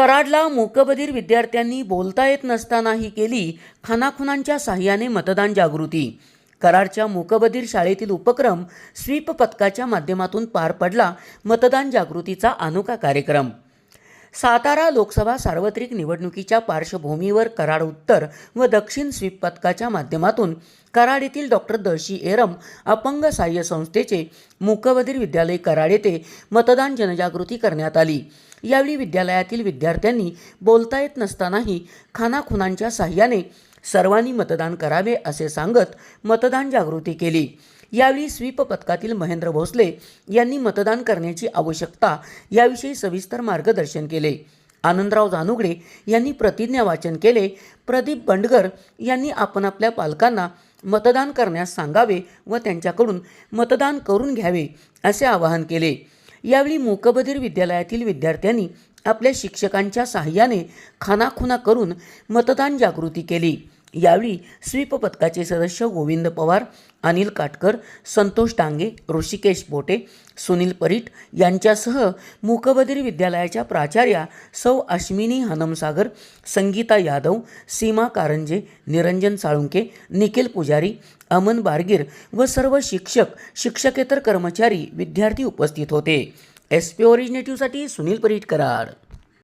कराडला मूकबधीर विद्यार्थ्यांनी बोलता येत नसतानाही केली खानाखुनांच्या साह्याने मतदान जागृती. कराडच्या मूकबधीर शाळेतील उपक्रम स्वीप पथकाच्या माध्यमातून पार पडला मतदान जागृतीचा अनोखा कार्यक्रम. सातारा लोकसभा सार्वत्रिक निवडणुकीच्या पार्श्वभूमीवर कराड उत्तर व दक्षिण स्वीप पथकाच्या माध्यमातून कराड येथील डॉक्टर दर्शी एरम अपंग सहाय्य संस्थेचे मुकबधीर विद्यालय कराड येथे मतदान जनजागृती करण्यात आली. यावेळी विद्यालयातील विद्यार्थ्यांनी बोलता येत नसतानाही खानाखुनांच्या साह्याने सर्वांनी मतदान करावे असे सांगत मतदान जागृती केली. यावेळी स्वीप पथकातील महेंद्र भोसले यांनी मतदान करण्याची आवश्यकता याविषयी सविस्तर मार्गदर्शन केले. आनंदराव जानुगडे यांनी प्रतिज्ञा वाचन केले. प्रदीप बंडगर यांनी आपण आपल्या पालकांना मतदान करण्यास सांगावे व त्यांच्याकडून मतदान करून घ्यावे असे आवाहन केले. यावेळी मूकबधीर विद्यालयातील विद्यार्थ्यांनी आपल्या शिक्षकांच्या सहाय्याने खानाखुना करून मतदान जागृती केली. यावेळी स्वीप पथकाचे सदस्य गोविंद पवार अनिल काटकर संतोष डांगे ऋषिकेश बोटे सुनील परीट यांच्यासह मूकबधीर विद्यालयाच्या प्राचार्या सौ अश्मिनी हनमसागर संगीता यादव सीमा कारंजे निरंजन साळुंके निखिल पुजारी अमन बारगीर व सर्व शिक्षक शिक्षकेतर कर्मचारी विद्यार्थी उपस्थित होते. एस पी ओरिजिनेटिव्हसाठी सुनील परीट कराड.